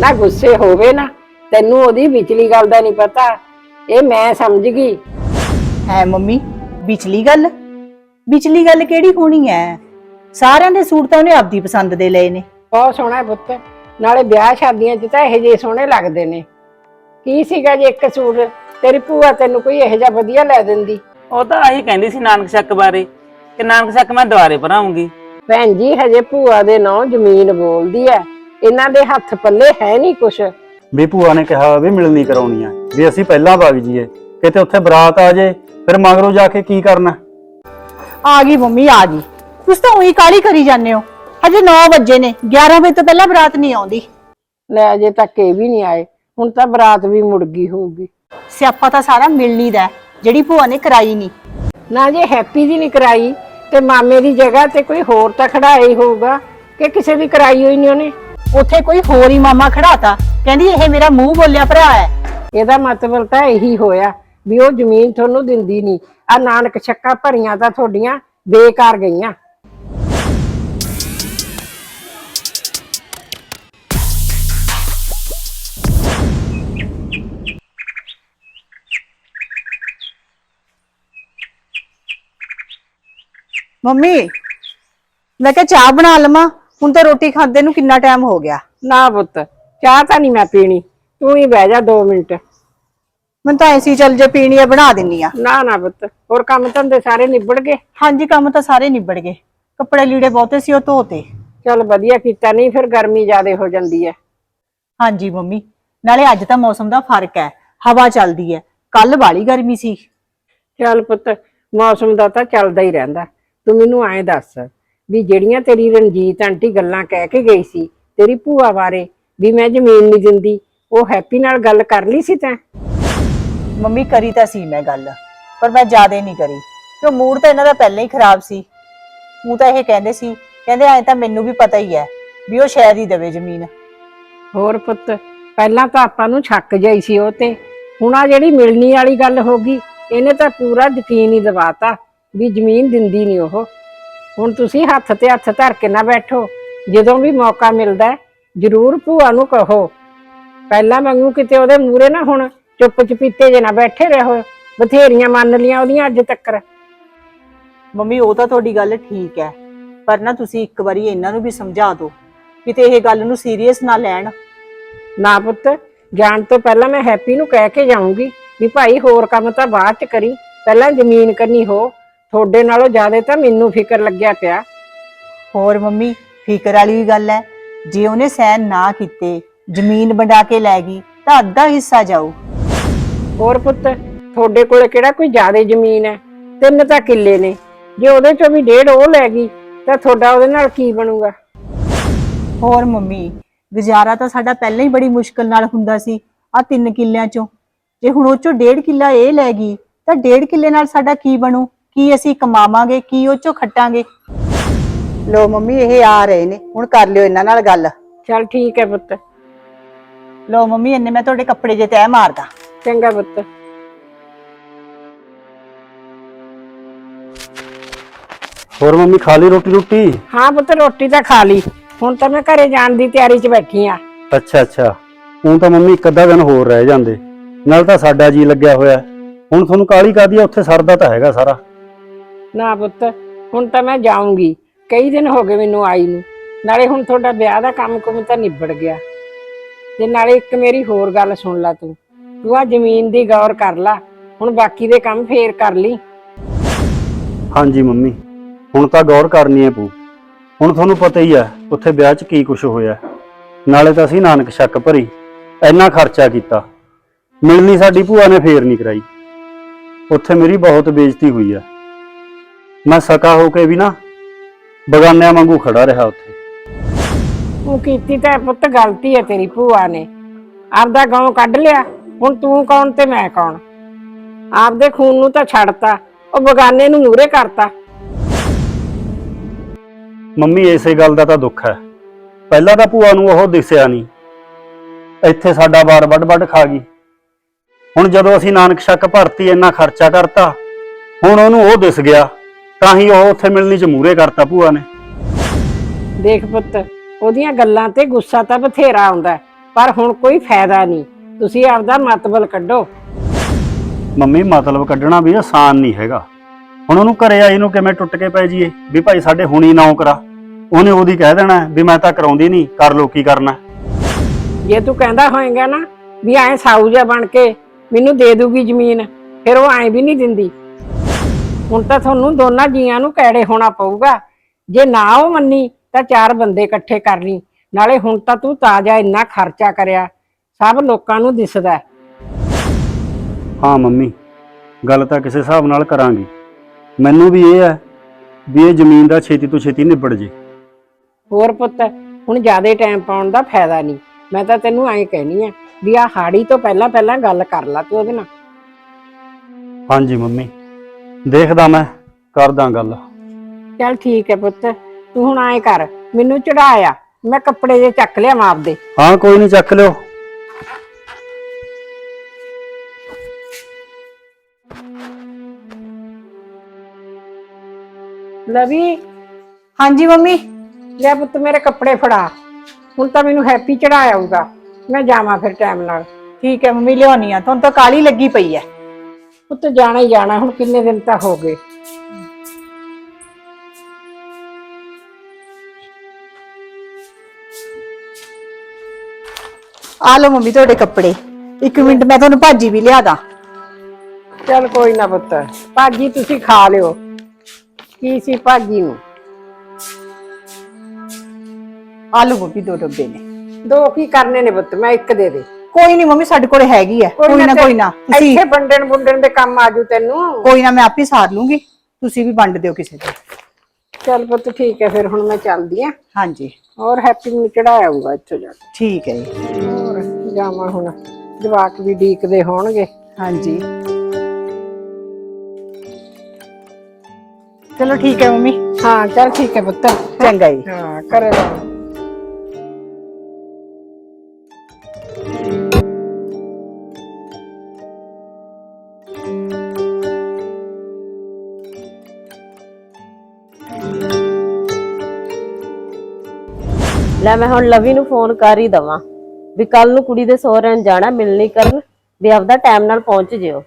ਨਾ ਗੁੱਸੇ ਹੋਵੇ ਨਾ ਤੈਨੂੰ ਉਹਦੀ ਵਿਚਲੀ ਗੱਲ ਦਾ ਨਹੀਂ ਪਤਾ। ਇਹ ਮੈਂ ਸਮਝ ਗਈ। ਹੈ ਮੰਮੀ ਵਿਚਲੀ ਗੱਲ? ਵਿਚਲੀ ਗੱਲ ਕਿਹੜੀ ਹੋਣੀ ਹੈ? ਸਾਰਿਆਂ ਦੇ ਸੂਟ ਤਾਂ ਉਹਨੇ ਆਪਦੀ ਪਸੰਦ ਦੇ ਲਏ ਨੇ। ਬਹੁਤ ਸੋਹਣਾ ਹੈ ਪੁੱਤ। ਨਾਲੇ ਵਿਆਹ ਸ਼ਾਦੀਆਂ 'ਚ ਤਾਂ ਇਹੋ ਜਿਹੇ ਸੋਹਣੇ ਲੱਗਦੇ ਨੇ। ਕੀ ਸੀਗਾ ਜੇ ਇੱਕ ਸੂਟ ਤੇਰੀ ਭੂਆ ਤੈਨੂੰ ਕੋਈ ਇਹੋ ਜਿਹਾ ਵਧੀਆ ਲੈ ਦਿੰਦੀ? ਉਹ ਤਾਂ ਆਹੀ ਕਹਿੰਦੀ ਸੀ ਨਾਨਕ ਸ਼ੱਕ ਬਾਰੇ ਕਿ ਨਾਨਕ ਸ਼ੱਕ ਮੈਂ ਦੁਆਰੇ ਭਰਾਉਂਗੀ। ਭੈਣ ਜੀ ਹਜੇ ਭੂਆ ਦੇ ਨਾਂ ਜ਼ਮੀਨ ਬੋਲਦੀ ਐ ਇਹਨਾਂ ਦੇ ਹੱਥ ਪੱਲੇ ਹੈ ਨਹੀਂ ਕੁਛ। ਵੀ ਭੂਆ ਨੇ ਕਿਹਾ ਵੀ ਮਿਲਣੀ ਕਰਾਉਣੀ ਆ ਵੀ ਅਸੀਂ ਪਹਿਲਾਂ ਵਗ ਜੀਏ ਕਿਤੇ ਉੱਥੇ ਬਰਾਤ ਆ ਜੇ ਫਿਰ ਮਗਰੋਂ ਜਾ ਕੇ ਕੀ ਕਰਨਾ? ਆ ਗਈ ਮੰਮੀ ਆ ਗਈ। ਤੁਸੀਂ ਤਾਂ ਉਹੀ ਕਾਲੀ ਕਰੀ ਜਾਂਦੇ ਹੋ? ਹਜੇ 9 ਵਜੇ ਨੇ 11 ਵਜੇ ਤੋਂ ਪਹਿਲਾਂ ਬਰਾਤ ਨਹੀਂ ਆਉਂਦੀ। ਲੈ ਅਜੇ ਤੱਕ ਇਹ ਵੀ ਨਹੀਂ ਆਏ ਹੁਣ ਤਾਂ ਬਰਾਤ ਵੀ ਮੁੜ ਗਈ ਹੋਊਗੀ। ਸਿਆਪਾ ਤਾਂ ਸਾਰਾ ਮਿਲਣੀ ਦਾ ਹੈ, ਜਿਹੜੀ ਭੂਆ ਨੇ ਕਰਾਈ ਨਹੀਂ। ਨਾ ਜੇ ਹੈਪੀ ਦੀ ਨਹੀਂ ਕਰਾਈ ਤੇ ਮਾਮੇ ਦੀ ਜਗ੍ਹਾ ਤੇ ਕੋਈ ਹੋਰ ਤਾਂ ਖੜਾਇਆ ਹੀ ਹੋਊਗਾ ਕਿ ਕਿਸੇ ਦੀ ਕਰਾਈ ਹੋਈ ਨਹੀਂ ਉਹਨੇ? ਉੱਥੇ ਕੋਈ ਹੋਰ ਹੀ ਮਾਮਾ ਖੜਾਤਾ। ਕਹਿੰਦੀ ਇਹ ਮੇਰਾ ਮੂੰਹ ਬੋਲਿਆ ਭਰਾ ਹੈ। ਇਹਦਾ ਮਤਲਬ ਤਾਂ ਇਹੀ ਹੋਇਆ ਵੀ ਉਹ ਜ਼ਮੀਨ ਤੁਹਾਨੂੰ ਦਿੰਦੀ ਨਹੀਂ। ਆ ਨਾਨਕ ਛੱਕਾ ਭਰੀਆਂ ਤਾਂ ਤੁਹਾਡੀਆਂ ਬੇਕਾਰ ਗਈਆਂ। ਮੰਮੀ ਮੈਂ ਕਿਹਾ ਚਾਹ ਬਣਾ ਲਵਾਂ। ਹੁਣ ਤਾਂ ਰੋਟੀ ਖਾਂਦੇ ਨੂੰ ਕਿੰਨਾ ਟਾਈਮ ਹੋ ਗਿਆ? ਨਾ ਪੁੱਤ ਚਾਹ ਤਾਂ ਨਹੀਂ ਮੈਂ ਪੀਣੀ ਤੂੰ ਹੀ ਬਹਿ ਜਾ 2 ਮਿੰਟ। ਮੈਨੂੰ ਤਾਂ ਐਸੀ ਚੱਲ ਜੇ ਪੀਣੀ ਆ ਬਣਾ ਦਿੰਨੀ ਆ। ਨਾ ਨਾ ਪੁੱਤ ਹੋਰ ਕੰਮ ਧੰਦੇ ਸਾਰੇ ਨਿਬੜ ਗਏ? ਹਾਂਜੀ ਕੰਮ ਤਾਂ ਸਾਰੇ ਨਿਬੜ ਗਏ। ਕੱਪੜੇ ਲੀੜੇ ਬਹੁਤੇ ਸੀ ਉਹ ਧੋਤੇ। ਚਲ ਵਧੀਆ ਕੀਤਾ ਨਹੀਂ ਫਿਰ ਗਰਮੀ ਜ਼ਿਆਦੇ ਹੋ ਜਾਂਦੀ ਹੈ ਹਾਂਜੀ ਮੰਮੀ ਨਾਲੇ ਅੱਜ ਤਾਂ ਮੌਸਮ ਦਾ ਫ਼ਰਕ ਹੈ ਹਵਾ ਚੱਲਦੀ ਹੈ ਕੱਲ ਵਾਲੀ ਗਰਮੀ ਸੀ। ਚੱਲ ਪੁੱਤ ਮੌਸਮ ਦਾ ਤਾਂ ਚੱਲਦਾ ਹੀ ਰਹਿੰਦਾ ਤੂੰ ਮੈਨੂੰ ਐਂ ਦੱਸ ਵੀ ਜਿਹੜੀਆਂ ਤੇਰੀ ਰਣਜੀਤ ਆਂਟੀ ਗੱਲਾਂ ਕਹਿ ਕੇ ਗਈ ਸੀ ਤੇਰੀ ਭੂਆ ਬਾਰੇ ਵੀ ਮੈਂ ਜ਼ਮੀਨ ਨਹੀਂ ਦਿੰਦੀ ਉਹ ਹੈਪੀ ਨਾਲ ਗੱਲ ਕਰ ਲਈ ਸੀ ਤੈਂ? ਮੰਮੀ ਕਰੀ ਤਾਂ ਸੀ ਮੈਂ ਗੱਲ ਪਰ ਮੈਂ ਜ਼ਿਆਦਾ ਨਹੀਂ ਕਰੀ ਕਿਉਂ ਮੂਡ ਤਾਂ ਇਹਨਾਂ ਦਾ ਪਹਿਲਾਂ ਹੀ ਖਰਾਬ ਸੀ। ਉਹ ਤਾਂ ਇਹ ਕਹਿੰਦੇ ਸੀ ਕਹਿੰਦੇ ਐ ਤਾਂ ਮੈਨੂੰ ਵੀ ਪਤਾ ਹੀ ਹੈ ਵੀ ਉਹ ਸ਼ਾਇਦ ਹੀ ਦੇਵੇ ਜ਼ਮੀਨ। ਹੋਰ ਪੁੱਤ ਪਹਿਲਾਂ ਤਾਂ ਆਪਾਂ ਨੂੰ ਛੱਕ ਜਾਈ ਸੀ ਉਹ ਤੇ ਹੁਣ ਆ ਜਿਹੜੀ ਮਿਲਣੀ ਵਾਲੀ ਗੱਲ ਹੋ ਗਈ ਇਹਨੇ ਤਾਂ ਪੂਰਾ ਯਕੀਨ ਹੀ ਦਿਵਾਤਾ ਵੀ ਜ਼ਮੀਨ ਦਿੰਦੀ ਨਹੀਂ ਉਹ। ਹੁਣ ਤੁਸੀਂ ਹੱਥ ਤੇ ਹੱਥ ਧਰ ਕੇ ਨਾ ਬੈਠੋ। ਜਦੋਂ ਵੀ ਮੌਕਾ ਮਿਲਦਾ ਜ਼ਰੂਰ ਭੂਆ ਨੂੰ ਕਹੋ। ਪਹਿਲਾਂ ਵਾਂਗੂ ਕਿਤੇ ਉਹਦੇ ਮੂਹਰੇ ਨਾ ਹੁਣ ਚੁੱਪ ਚਪੀਤੇ ਜੇ ਨਾ ਬੈਠੇ ਰਹੋ। ਬਥੇਰੀਆਂ ਮੰਨ ਲੀਆਂ ਉਹਦੀਆਂ ਅੱਜ ਤੱਕਰ। ਮੰਮੀ ਉਹ ਤਾਂ ਤੁਹਾਡੀ ਗੱਲ ਠੀਕ ਹੈ। ਪਰ ਨਾ ਤੁਸੀਂ ਇੱਕ ਵਾਰੀ ਇਹਨਾਂ ਨੂੰ ਵੀ ਸਮਝਾ ਦਿਓ ਕਿਤੇ ਇਹ ਗੱਲ ਨੂੰ ਸੀਰੀਅਸ ਨਾ ਲੈਣ। ਨਾ ਪੁੱਤ ਜਾਣ ਤੋਂ ਪਹਿਲਾਂ ਮੈਂ ਹੈਪੀ ਨੂੰ ਕਹਿ ਕੇ ਜਾਊਂਗੀ ਵੀ ਭਾਈ ਹੋਰ ਕੰਮ ਤਾਂ ਬਾਅਦ ਚ ਕਰੀ। ਪਹਿਲਾਂ ਜ਼ਮੀਨ ਕਰਨੀ ਹੋ। ਤੁਹਾਡੇ ਨਾਲੋਂ ਜ਼ਿਆਦਾ ਤਾਂ ਮੈਨੂੰ ਫਿਕਰ ਲੱਗਿਆ ਪਿਆ। ਹੋਰ ਮੰਮੀ ਫਿਕਰ ਵਾਲੀ ਵੀ ਗੱਲ ਹੈ। ਜੇ ਉਹਨੇ ਸਹਿਨ ਨਾ ਕੀਤੇ ਜ਼ਮੀਨ ਵੰਡਾ ਕੇ ਲੈ ਗਈ ਤਾਂ ਅੱਧਾ ਹਿੱਸਾ ਜਾਊ। ਹੋਰ ਪੁੱਤ ਤੁਹਾਡੇ ਕੋਲੇ ਕਿਹੜਾ ਕੋਈ ਜ਼ਿਆਦਾ ਜ਼ਮੀਨ ਹੈ? ਤਿੰਨ ਤਾਂ ਕਿੱਲੇ ਨੇ। ਜੇ ਉਹਦੇ ਚੋਂ ਵੀ ਡੇਢ ਉਹ ਲੈ ਗਈ ਤਾਂ ਤੁਹਾਡਾ ਉਹਦੇ ਨਾਲ ਕੀ ਬਣੂਗਾ? ਹੋਰ ਮੰਮੀ ਗੁਜ਼ਾਰਾ ਤਾਂ ਸਾਡਾ ਪਹਿਲਾਂ ਹੀ ਬੜੀ ਮੁਸ਼ਕਲ ਨਾਲ ਹੁੰਦਾ ਸੀ ਆ ਤਿੰਨ ਕਿੱਲਿਆਂ ਚੋਂ। ਜੇ ਹੁਣ ਉਹ ਚੋਂ ਡੇਢ ਕਿੱਲਾ ਇਹ ਲੈ ਗਈ ਤਾਂ ਡੇਢ ਕਿੱਲੇ ਨਾਲ ਸਾਡਾ ਕੀ ਬਣੂ? ਕੀ ਅਸੀਂ ਕਮਾਵਾਂਗੇ ਕੀ ਉਹ ਚੋਂ ਖੱਟਾਂਗੇ? ਲੋ ਮੰਮੀ ਇਹ ਆ ਰਹੇ ਨੇ। ਹੁਣ ਕਰ ਲਿਓ ਇਹਨਾਂ ਨਾਲ ਗੱਲ। ਚਲ ਠੀਕ ਹੈ ਪੁੱਤ। ਲੋ ਮੰਮੀ ਇੰਨੇ ਮੈਂ ਤੁਹਾਡੇ ਕੱਪੜੇ ਜੇ ਤੈਅ ਮਾਰਦਾ। ਚੰਗਾ ਪੁੱਤ। ਹੋਰ ਮੰਮੀ ਖਾ ਲਈ ਰੋਟੀ ਰੋਟੀ? ਹਾਂ ਪੁੱਤ ਰੋਟੀ ਤਾਂ ਖਾ ਲਈ। ਹੁਣ ਤਾਂ ਮੈਂ ਘਰੇ ਜਾਣ ਦੀ ਤਿਆਰੀ 'ਚ ਬੈਠੀ ਆ ਅੱਛਾ ਅੱਛਾ। ਹੁਣ ਤਾਂ ਮੰਮੀ ਇੱਕ ਅੱਧਾ ਦਿਨ ਹੋਰ ਰਹਿ ਜਾਂਦੇ। ਨਾਲ ਤਾਂ ਸਾਡਾ ਜੀ ਲੱਗਿਆ ਹੋਇਆ। ਹੁਣ ਤੁਹਾਨੂੰ ਕਾਲੀ ਕਾਦੀ ਆ? ਉੱਥੇ ਸਰਦਾ ਤਾਂ ਹੈਗਾ ਸਾਰਾ। ਨਾ ਪੁੱਤ, ਹੁਣ ਤਾਂ ਮੈਂ ਜਾਊਂਗੀ। ਕਈ ਦਿਨ ਹੋ ਗਏ ਮੈਨੂੰ ਆਈ ਨੂੰ। ਨਾਲੇ ਹੁਣ ਤੁਹਾਡਾ ਵਿਆਹ ਦਾ ਕੰਮ ਕੁਮ ਤਾਂ ਨਿਬੜ ਗਿਆ। ਤੇ ਨਾਲੇ ਇੱਕ ਮੇਰੀ ਹੋਰ ਗੱਲ ਸੁਣ ਲੈ ਤੂੰ। ਤੂੰ ਆ ਜ਼ਮੀਨ ਦੀ ਗੌਰ ਕਰ ਲੈ। ਹੁਣ ਬਾਕੀ ਦੇ ਕੰਮ ਫੇਰ ਕਰ ਲਈ। ਹਾਂਜੀ, ਮੰਮੀ। ਹੁਣ ਤਾਂ ਗੌਰ ਕਰਨੀ ਹੈ ਪੂ ਹੁਣ ਤੁਹਾਨੂੰ ਪਤਾ ਹੀ ਹੈ ਉੱਥੇ ਵਿਆਹ 'ਚ ਕੀ ਕੁਝ ਹੋਇਆ। ਨਾਲੇ ਤਾਂ ਅਸੀਂ ਨਾਨਕ ਸ਼ੱਕ ਭਰੀ, ਇੰਨਾ ਖਰਚਾ ਕੀਤਾ। ਮਿਲਣੀ ਸਾਡੀ ਭੂਆ ਨੇ ਫੇਰ ਨਹੀਂ ਕਰਾਈ। ਉੱਥੇ ਮੇਰੀ ਬਹੁਤ ਬੇਇੱਜ਼ਤੀ ਹੋਈ ਆ ਮੈਂ ਸਕਾ ਹੋ ਕੇ ਵੀ ਨਾ ਬਗਾਨਿਆਂ ਵਾਂਗੂ ਖੜਾ ਰਿਹਾ ਉੱਥੇ। ਤੂੰ ਕੀਤੀ ਤਾਂ ਪੁੱਤ ਗਲਤੀ ਹੈ ਤੇਰੀ ਭੂਆ ਨੇ। ਆਪਦਾ ਗਾਉਂ ਕੱਢ ਲਿਆ ਹੁਣ ਤੂੰ ਕੌਣ ਤੇ ਮੈਂ ਕੌਣ? ਆਪਦੇ ਖੂਨ ਨੂੰ ਤਾਂ ਛੱਡਤਾ ਉਹ ਬਗਾਨੇ ਨੂੰ ਮੂਰੇ ਕਰਤਾ। ਮੰਮੀ ਇਸੇ ਗੱਲ ਦਾ ਤਾਂ ਦੁੱਖ ਹੈ। ਪਹਿਲਾਂ ਤਾਂ ਭੂਆ ਨੂੰ ਉਹ ਦਿਸਿਆ ਨਹੀਂ। ਇੱਥੇ ਸਾਡਾ ਬਾਰ ਵੱਡ ਵੱਡ ਖਾ ਗਈ। ਹੁਣ ਜਦੋਂ ਅਸੀਂ ਨਾਨਕ ਸ਼ੱਕ ਭਰਤੀ ਇੰਨਾ ਖਰਚਾ ਕਰਤਾ ਹੁਣ ਉਹਨੂੰ ਉਹ ਦਿਸ ਗਿਆ। ਤਾਂ ਹੀ ਉਹ ਉੱਥੇ ਮਿਲਣੀ ਚ ਮੂਰੇ ਕਰਤਾ ਭੂਆ ਨੇ। ਦੇਖ ਪੁੱਤ ਉਹਦੀਆਂ ਗੱਲਾਂ ਤੇ ਗੁੱਸਾ ਤਾਂ ਬਥੇਰਾ ਆਉਂਦਾ ਹੈ, ਪਰ ਹੁਣ ਕੋਈ ਫਾਇਦਾ ਨਹੀਂ। ਤੁਸੀਂ ਆਪਦਾ ਮਤਬਲ ਕੱਢੋ। ਮੰਮੀ ਮਤਲਬ ਕੱਢਣਾ ਵੀ ਆਸਾਨ ਨਹੀਂ ਹੈਗਾ। ਹੁਣ ਉਹਨੂੰ ਘਰੇ ਆਈ ਨੂੰ ਕਿਵੇਂ ਟੁੱਟ ਕੇ ਪੈ ਜੀਏ ਵੀ ਭਾਈ ਸਾਡੇ ਹੁਣੀ ਨਾ ਕਰਾ। ਉਹਨੇ ਉਹਦੀ ਕਹਿ ਦੇਣਾ ਵੀ ਮੈਂ ਤਾਂ ਕਰਾਉਂਦੀ ਨਹੀਂ ਕਰ ਲੋ ਕੀ ਕਰਨਾ ਜੇ ਤੂੰ ਕਹਿੰਦਾ ਹੋਏਗਾ ਨਾ ਵੀ ਐ ਸਾਊ ਜਿਹਾ ਬਣ ਕੇ ਮੈਨੂੰ ਦੇ ਦੂਗੀ ਜ਼ਮੀਨ ਫਿਰ ਉਹ ਐ ਵੀ ਨਹੀਂ ਦਿੰਦੀ। ਹੁਣ ਤਾਂ ਤੁਹਾਨੂੰ ਦੋਨਾਂ ਜੀਆਂ ਨੂੰ ਕੈੜੇ ਹੋਣਾ ਪਊਗਾ। ਜੇ ਨਾ ਉਹ ਮੰਨੀ ਤਾਂ ਚਾਰ ਬੰਦੇ ਇਕੱਠੇ ਕਰ ਲਈ। ਨਾਲੇ ਹੁਣ ਤਾਂ ਤੂੰ ਤਾਜ਼ਾ ਇੰਨਾ ਖਰਚਾ ਕਰਿਆ ਸਭ ਲੋਕਾਂ ਨੂੰ ਦਿਸਦਾ ਹੈ। ਹਾਂ ਮੰਮੀ ਗੱਲ ਤਾਂ ਕਿਸੇ ਹਿਸਾਬ ਨਾਲ ਕਰਾਂਗੀ। ਮੈਨੂੰ ਵੀ ਇਹ ਹੈ ਵੀ ਇਹ ਜ਼ਮੀਨ ਦਾ ਛੇਤੀ ਤੋਂ ਛੇਤੀ ਨਿਬੜ ਜੇ। ਹੋਰ ਪੁੱਤ ਹੁਣ ਜ਼ਿਆਦਾ ਟਾਈਮ ਪਾਉਣ ਦਾ ਫਾਇਦਾ ਨਹੀਂ। ਮੈਂ ਤਾਂ ਤੈਨੂੰ ਐਂ ਕਹਿਣੀ ਆ ਵੀ ਆ ਹਾੜੀ ਤੋਂ ਪਹਿਲਾਂ ਪਹਿਲਾਂ ਗੱਲ ਕਰ ਲੈ ਤੂੰ ਉਹਦੇ ਨਾਲ। ਹਾਂਜੀ ਮੰਮੀ। ਦੇਖਦਾ ਮੈਂ ਕਰਦਾ ਗੱਲ। ਚੱਲ ਠੀਕ ਹੈ ਪੁੱਤ ਤੂੰ ਹੁਣ ਐਂ ਕਰ ਮੈਨੂੰ ਚੜਾਇਆ ਮੈਂ ਕੱਪੜੇ ਜੇ ਚੱਕ ਲਿਆ ਆਪਦੇ। ਹਾਂ ਕੋਈ ਨਹੀਂ ਚੱਕ ਲਿਓ। ਲਵੀ? ਹਾਂਜੀ ਮੰਮੀ? ਲੈ ਪੁੱਤ ਮੇਰੇ ਕੱਪੜੇ ਫੜਾ। ਹੁਣ ਤਾਂ ਮੈਨੂੰ ਹੈਪੀ ਚੜਾ ਆਊਗਾ ਮੈਂ ਜਾਵਾਂ ਫਿਰ ਟਾਈਮ ਨਾਲ। ਠੀਕ ਹੈ ਮੰਮੀ ਲਿਆਉਣੀ ਆ। ਤੁਹਾਨੂੰ ਤਾਂ ਕਾਲੀ ਲੱਗੀ ਪਈ ਹੈ। ਪੁੱਤ ਜਾਣਾ ਹੀ ਜਾਣਾ ਹੁਣ ਕਿੰਨੇ ਦਿਨ ਤਾਂ ਹੋ ਗਏ। ਆ ਲਓ ਮੰਮੀ ਤੁਹਾਡੇ ਕੱਪੜੇ। ਇੱਕ ਮਿੰਟ ਮੈਂ ਤੁਹਾਨੂੰ ਭਾਜੀ ਵੀ ਲਿਆ ਦਾਂ ਚੱਲ ਕੋਈ ਨਾ ਪੁੱਤ ਭਾਜੀ ਤੁਸੀਂ ਖਾ ਲਿਓ। ਕੀ ਸੀ ਭਾਜੀ ਨੂੰ? ਆ ਲਓ ਮੰਮੀ ਦੋ ਡੱਬੇ ਨੇ। ਦੋ ਕੀ ਕਰਨੇ ਨੇ ਪੁੱਤ ਮੈਂ ਇੱਕ ਦੇ ਦੇ। ਕੋਈ ਨਹੀਂ ਮੰਮੀ ਸਾਡੇ ਕੋਲ ਹੈਗੀ ਹੈ ਕੋਈ ਨਾ ਕੋਈ ਨਾ। ਤੁਸੀਂ ਇੱਥੇ ਬੰਡਣ ਬੁੰਡਣ ਦੇ ਕੰਮ ਆਜੂ ਤੈਨੂੰ। ਕੋਈ ਨਾ ਮੈਂ ਆਪੇ ਸਾਰ ਲੂੰਗੀ। ਤੁਸੀਂ ਵੀ ਵੰਡ ਦਿਓ ਕਿਸੇ ਨੂੰ। ਚੱਲ ਪੁੱਤ ਠੀਕ ਹੈ ਫਿਰ ਹੁਣ ਮੈਂ ਚੱਲਦੀ ਆ। ਹਾਂਜੀ। ਔਰ ਹੈਪੀ ਨੂੰ ਚੜਾ ਆਊਗਾ ਇੱਥੋਂ ਜਾ ਕੇ। ਠੀਕ ਹੈ ਜੀ। ਹੋਰ ਜਾਵਾਂ ਹੁਣ ਜਵਾਕ ਵੀ ਡੀਕਦੇ ਹੋਣਗੇ। ਹਾਂਜੀ। ਚਲੋ ਠੀਕ ਹੈ ਮੰਮੀ। ਹਾਂ ਚੱਲ ਠੀਕ ਹੈ ਪੁੱਤ। ਚੰਗਾ ਜੀ। ਹਾਂ ਕਰੇ ਮੈਂ ਹੁਣ ਲਵੀ ਨੂੰ ਫੋਨ ਕਰ ਹੀ ਦਵਾਂ ਵੀ ਕੱਲ ਨੂੰ ਕੁੜੀ ਦੇ ਸਹੁਰਿਆਂ ਨੂੰ ਜਾਣਾ ਮਿਲਣੀ ਕਰਨ ਵੀ ਆਪਦਾ ਟਾਈਮ ਨਾਲ ਪਹੁੰਚ ਜਿਓ।